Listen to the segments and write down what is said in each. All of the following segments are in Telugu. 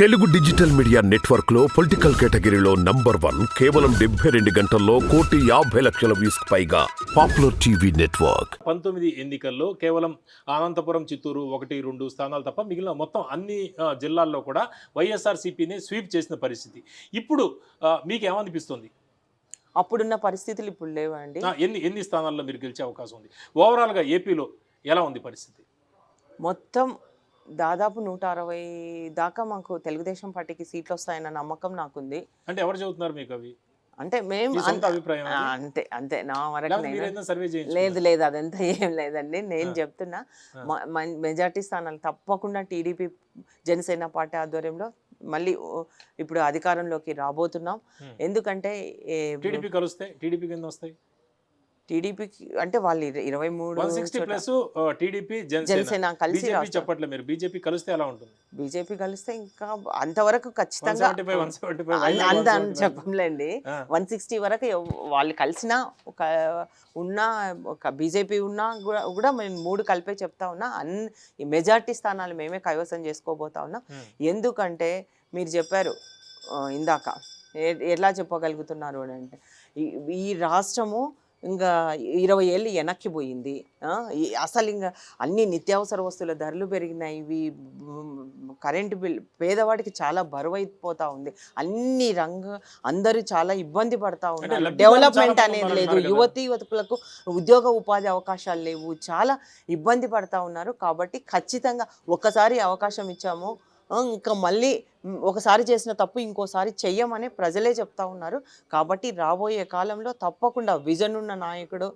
తెలుగు డిజిటల్ మీడియా నెట్వర్క్లో పొలిటికల్ కేటగిరీలో నంబర్ వన్ కేవలం డెబ్బై రెండు గంటల్లో కోటి యాభై లక్షల వ్యూస్ పైగా పాపులర్ టీవీ నెట్వర్క్. పంతొమ్మిది ఎన్నికల్లో కేవలం అనంతపురం చిత్తూరు ఒకటి రెండు స్థానాలు తప్ప మిగిలిన మొత్తం అన్ని జిల్లాల్లో కూడా వైఎస్ఆర్సీపీని స్వీప్ చేసిన పరిస్థితి. ఇప్పుడు మీకు ఏమనిపిస్తుంది అప్పుడున్న పరిస్థితులు ఇప్పుడు లేవండి. ఎన్ని ఎన్ని స్థానాల్లో మీరు గెలిచే అవకాశం ఉంది? ఓవరాల్గా ఏపీలో ఎలా ఉంది పరిస్థితి? మొత్తం దాదాపు నూట అరవై దాకా మాకు తెలుగుదేశం పార్టీకి సీట్లు వస్తాయన్న నమ్మకం నాకుంది. అంటే ఎవరు చెబుతున్నారు మీకు అవి? అంటే మేము అంతే అంతే నా వరకు లేదు లేదు. అదంతా ఏం లేదండి. నేను. చెప్తున్నా మెజార్టీ స్థానాలు తప్పకుండా టీడీపీ జనసేన పార్టీ ఆధ్వర్యంలో మళ్ళీ ఇప్పుడు అధికారంలోకి రాబోతున్నాం. ఎందుకంటే టీడీపీ టీడీపీ కింద వస్తాయి. టీడీపీకి అంటే వాళ్ళు ఇర- ఇరవై మూడు సిక్స్టీ ప్లస్ టీడీపీ జనసేన. కలిసి చెప్పట్లే మీరు. బీజేపీ కలిస్తే ఎలా ఉంటుంది? బీజేపీ కలిస్తే ఇంకా అంతవరకు ఖచ్చితంగా అంత అని చెప్పంలేండి. వన్ సిక్స్టీ వరకు వాళ్ళు కలిసినా ఒక ఉన్నా ఒక బీజేపీ ఉన్నా కూడా కూడా మేము మూడు కలిపే చెప్తా ఉన్నా అన్ని ఈ మెజార్టీ స్థానాలు మేమే కైవసం చేసుకోబోతా ఉన్నాం. ఎందుకంటే మీరు చెప్పారు ఇందాక ఎలా చెప్పగలుగుతున్నారు అని అంటే ఈ రాష్ట్రము ఇంకా ఇరవై ఏళ్ళు వెనక్కి పోయింది. అసలు ఇంకా అన్ని నిత్యావసర వస్తువుల ధరలు పెరిగినాయి. ఇవి కరెంటు బిల్ పేదవాడికి చాలా బరువు అయిపోతా ఉంది. అన్ని రంగ అందరూ చాలా ఇబ్బంది పడతా ఉన్నారు. డెవలప్మెంట్ అనేది లేదు. యువతి యువతులకు ఉద్యోగ ఉపాధి అవకాశాలు లేవు. చాలా ఇబ్బంది పడతా ఉన్నారు. కాబట్టి ఖచ్చితంగా ఒక్కసారి అవకాశం ఇచ్చాము. ఇంకా మళ్ళీ ఒకసారి చేసిన తప్పు ఇంకోసారి చెయ్యమని ప్రజలే చెప్తా ఉన్నారు. కాబట్టి రాబోయే కాలంలో తప్పకుండా విజన్ ఉన్న నాయకుడు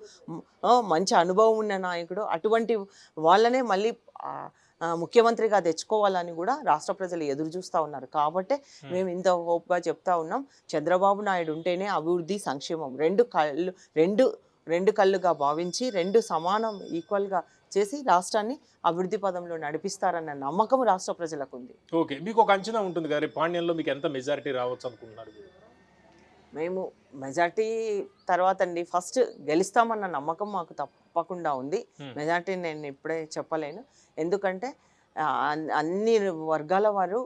మంచి అనుభవం ఉన్న నాయకుడు అటువంటి వాళ్ళనే మళ్ళీ ముఖ్యమంత్రిగా తెచ్చుకోవాలని కూడా రాష్ట్ర ప్రజలు ఎదురు చూస్తూ ఉన్నారు. కాబట్టి మేము ఇంత హోప్గా చెప్తా ఉన్నాం. చంద్రబాబు నాయుడు ఉంటేనే అభివృద్ధి సంక్షేమం రెండు కళ్ళు రెండు రెండు కళ్ళుగా భావించి రెండు సమానం ఈక్వల్గా చేసి రాష్ట్రాన్ని అభివృద్ధి పదంలో నడిపిస్తారన్న నమ్మకం రాష్ట్ర ప్రజలకు ఉంది ఓకే మీకు ఒక అంచనా ఉంటుంది కదా పాండ్యంలో మీకు ఎంత మెజారిటీ రావచ్చు అనుకుంటున్నారు? మేము మెజార్టీ తర్వాత అండి ఫస్ట్ గెలుస్తామన్న నమ్మకం మాకు తప్పకుండా ఉంది. మెజార్టీ నేను ఇప్పుడే చెప్పలేను. ఎందుకంటే అన్ని వర్గాల వారు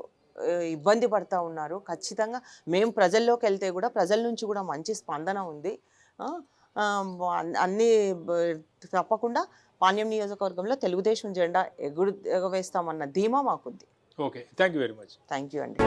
ఇబ్బంది పడతా ఉన్నారు. ఖచ్చితంగా మేము ప్రజల్లోకి వెళ్తే కూడా ప్రజల నుంచి కూడా మంచి స్పందన ఉంది. అన్ని తప్పకుండా పాణ్యం నియోజకవర్గంలో తెలుగుదేశం జెండా ఎగురు ఎగవేస్తామన్న ధీమా మాకుంది. Okay. Thank you very much. Thank you అండి.